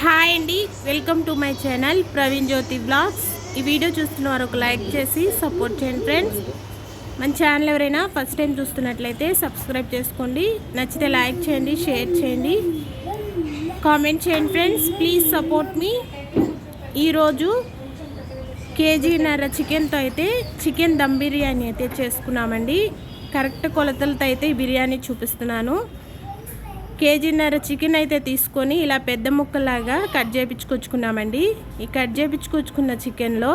Hi అండి welcome to my channel Praveen Jyothi blogs ఈ video చూస్తున్న వారు ఒక లైక్ చేసి సపోర్ట్ చేయండి ఫ్రెండ్స్. మన ఛానల్ ఎవరైనా ఫస్ట్ టైం చూస్తున్నట్లయితే సబ్స్క్రైబ్ చేసుకోండి. నచ్చితే లైక్ చేయండి షేర్ చేయండి. కామెంట్ చేయండి ఫ్రెండ్స్ ప్లీజ్ సపోర్ట్ మీ. ఈరోజు కేజీన్నర చికెన్తో అయితే చికెన్ దమ్ బిర్యానీ అయితే చేసుకున్నామండి. కరెక్ట్ కొలతలతో అయితే ఈ బిర్యానీ చూపిస్తున్నాను. కేజీన్నర చికెన్ అయితే తీసుకొని ఇలా పెద్ద ముక్కలాగా కట్ చేపించుకొచ్చుకున్నామండి. ఈ కట్ చేపించుకొచ్చుకున్న చికెన్లో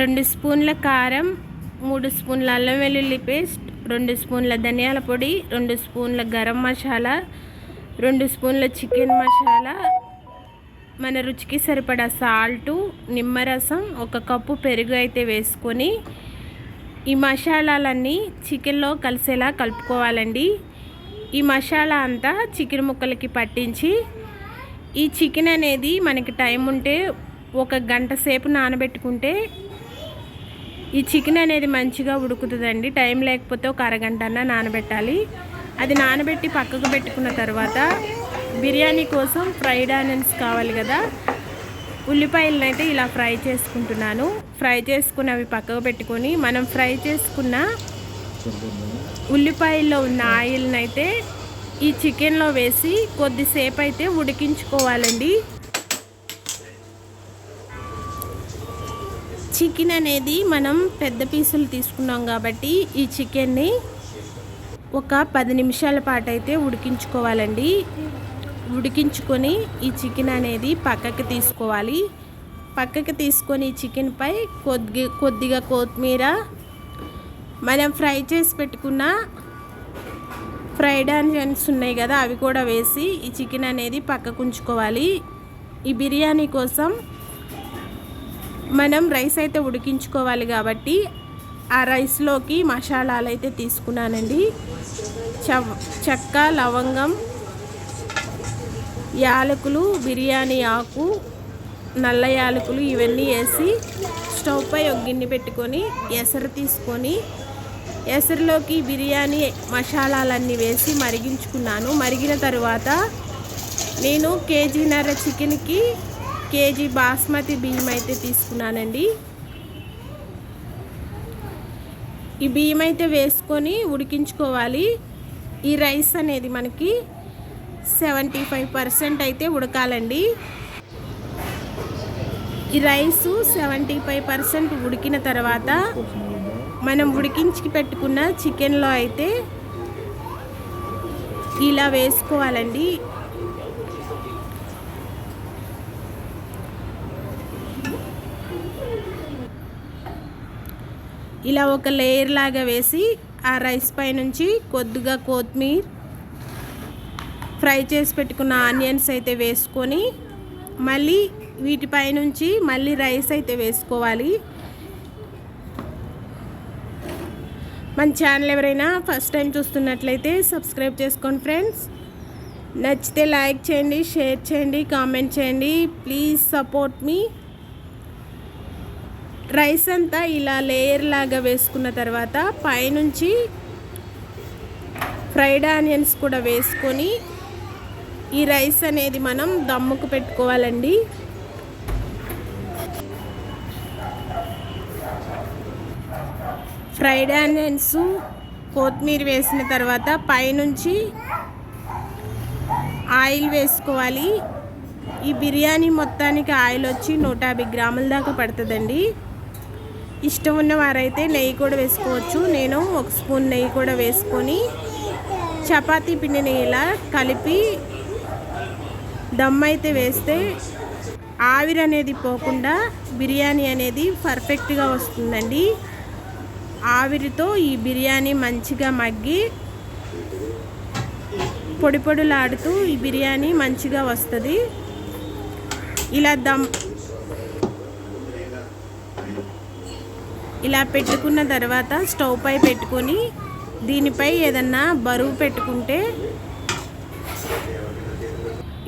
రెండు స్పూన్ల కారం మూడు స్పూన్ల అల్లం వెల్లుల్లి పేస్ట్ రెండు స్పూన్ల ధనియాల పొడి రెండు స్పూన్ల గరం మసాలా రెండు స్పూన్ల చికెన్ మసాలా. మన రుచికి సరిపడా సాల్టు నిమ్మరసం ఒక కప్పు పెరుగు అయితే వేసుకొని ఈ మసాలాలన్నీ చికెన్లో కలిసేలా కలుపుకోవాలండి. ఈ మసాలా అంతా చికెన్ ముక్కలకి పట్టించి ఈ చికెన్ అనేది మనకి టైం ఉంటే ఒక గంట సేపు నానబెట్టుకుంటే ఈ చికెన్ అనేది మంచిగా ఉడుకుతుందండి. టైం లేకపోతే ఒక అరగంట అన్నా నానబెట్టాలి. అది నానబెట్టి పక్కకు పెట్టుకున్న తర్వాత బిర్యానీ కోసం ఫ్రైడ్ ఆనియన్స్ కావాలి కదా ఉల్లిపాయలను అయితే ఇలా ఫ్రై చేసుకుంటున్నాను. ఫ్రై చేసుకుని అవి పక్కకు పెట్టుకొని మనం ఫ్రై చేసుకున్న ఉల్లిపాయల్లో ఉన్న ఆయిల్ని అయితే ఈ చికెన్లో వేసి కొద్దిసేపు అయితే ఉడికించుకోవాలండి. చికెన్ అనేది మనం పెద్ద పీసులు తీసుకున్నాం కాబట్టి ఈ చికెన్ని ఒక పది నిమిషాల పాటు అయితే ఉడికించుకోవాలండి. ఉడికించుకొని ఈ చికెన్ అనేది పక్కకి తీసుకోవాలి. పక్కకి తీసుకొని ఈ చికెన్పై కొద్ది కొద్దిగా కొత్తిమీర మనం ఫ్రై చేసి పెట్టుకున్న ఫ్రైడ్ ఆనియన్స్ ఉన్నాయి కదా అవి కూడా వేసి ఈ చికెన్ అనేది పక్కకు ఉంచుకోవాలి. ఈ బిర్యానీ కోసం మనం రైస్ అయితే ఉడికించుకోవాలి కాబట్టి ఆ రైస్లోకి మసాలాలు అయితే తీసుకున్నానండి. చవ్ చెక్క లవంగం యాలకులు బిర్యానీ ఆకు నల్ల యాలకులు ఇవన్నీ వేసి స్టవ్ పై ఒక గిన్నె పెట్టుకొని ఎసరు తీసుకొని ఎసరులోకి బిర్యానీ మసాలాలన్నీ వేసి మరిగించుకున్నాను. మరిగిన తర్వాత నేను కేజీన్నర చికెన్కి కేజీ బాస్మతి బియ్యం అయితే తీసుకున్నానండి. ఈ బియ్యం అయితే వేసుకొని ఉడికించుకోవాలి. ఈ రైస్ అనేది మనకి సెవెంటీ ఫైవ్ పర్సెంట్ అయితే ఉడకాలండి. ఈ రైసు సెవెంటీ ఫైవ్ పర్సెంట్ ఉడికిన తర్వాత మనం ఉడికించి పెట్టుకున్న చికెన్లో అయితే ఇలా వేసుకోవాలండి. ఇలా ఒక లేయర్ లాగా వేసి ఆ రైస్ పై నుంచి కొద్దిగా కొత్తిమీర ఫ్రై చేసి పెట్టుకున్న ఆనియన్స్ అయితే వేసుకొని మళ్ళీ వీటిపై నుంచి మళ్ళీ రైస్ అయితే వేసుకోవాలి. మన ఛానల్ ఎవరైనా ఫస్ట్ టైం చూస్తున్నట్లయితే సబ్స్క్రైబ్ చేసుకోండి ఫ్రెండ్స్. నచ్చితే లైక్ చేయండి షేర్ చేయండి కామెంట్ చేయండి. Please support me. రైస్ అంతా ఇలా లేయర్ లాగా వేసుకున్న తర్వాత పైనుంచి ఫ్రైడ్ ఆనియన్స్ కూడా వేసుకొని ఈ రైస్ అనేది మనం దమ్ముకు పెట్టుకోవాలండి. ఫ్రైడ్ ఆనియన్స్ కొత్తిమీర వేసిన తర్వాత పైనుంచి ఆయిల్ వేసుకోవాలి. ఈ బిర్యానీ మొత్తానికి ఆయిల్ వచ్చి నూట యాభై గ్రాముల దాకా పడుతుందండి. ఇష్టం ఉన్న వారైతే నెయ్యి కూడా వేసుకోవచ్చు. నేను ఒక స్పూన్ నెయ్యి కూడా వేసుకొని చపాతీ పిండిని ఇలా కలిపి దమ్ అయితే వేస్తే ఆవిరి అనేది పోకుండా బిర్యానీ అనేది పర్ఫెక్ట్గా వస్తుందండి. ఆవిరితో ఈ బిర్యానీ మంచిగా మగ్గి పొడి పొడులాడుతూ ఈ బిర్యానీ మంచిగా వస్తుంది. ఇలా దమ్ ఇలా పెట్టుకున్న తర్వాత స్టవ్ పై పెట్టుకొని దీనిపై ఏదన్నా బరువు పెట్టుకుంటే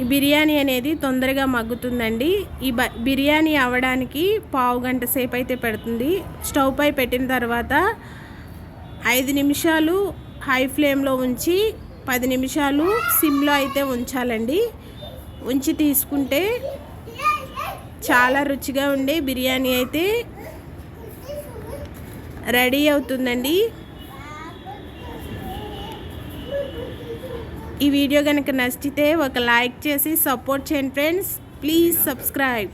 ఈ బిర్యానీ అనేది తొందరగా మగ్గుతుందండి. ఈ బ బిర్యానీ అవ్వడానికి పావు గంట సేపు అయితే పెడుతుంది. స్టవ్ పై పెట్టిన తర్వాత ఐదు నిమిషాలు హై ఫ్లేమ్లో ఉంచి పది నిమిషాలు సిమ్లో అయితే ఉంచాలండి. ఉంచి తీసుకుంటే చాలా రుచిగా ఉండే బిర్యానీ అయితే రెడీ అవుతుందండి. ఈ వీడియో కనుక నచ్చితే ఒక లైక్ చేసి సపోర్ట్ చేయండి ఫ్రెండ్స్. Please subscribe.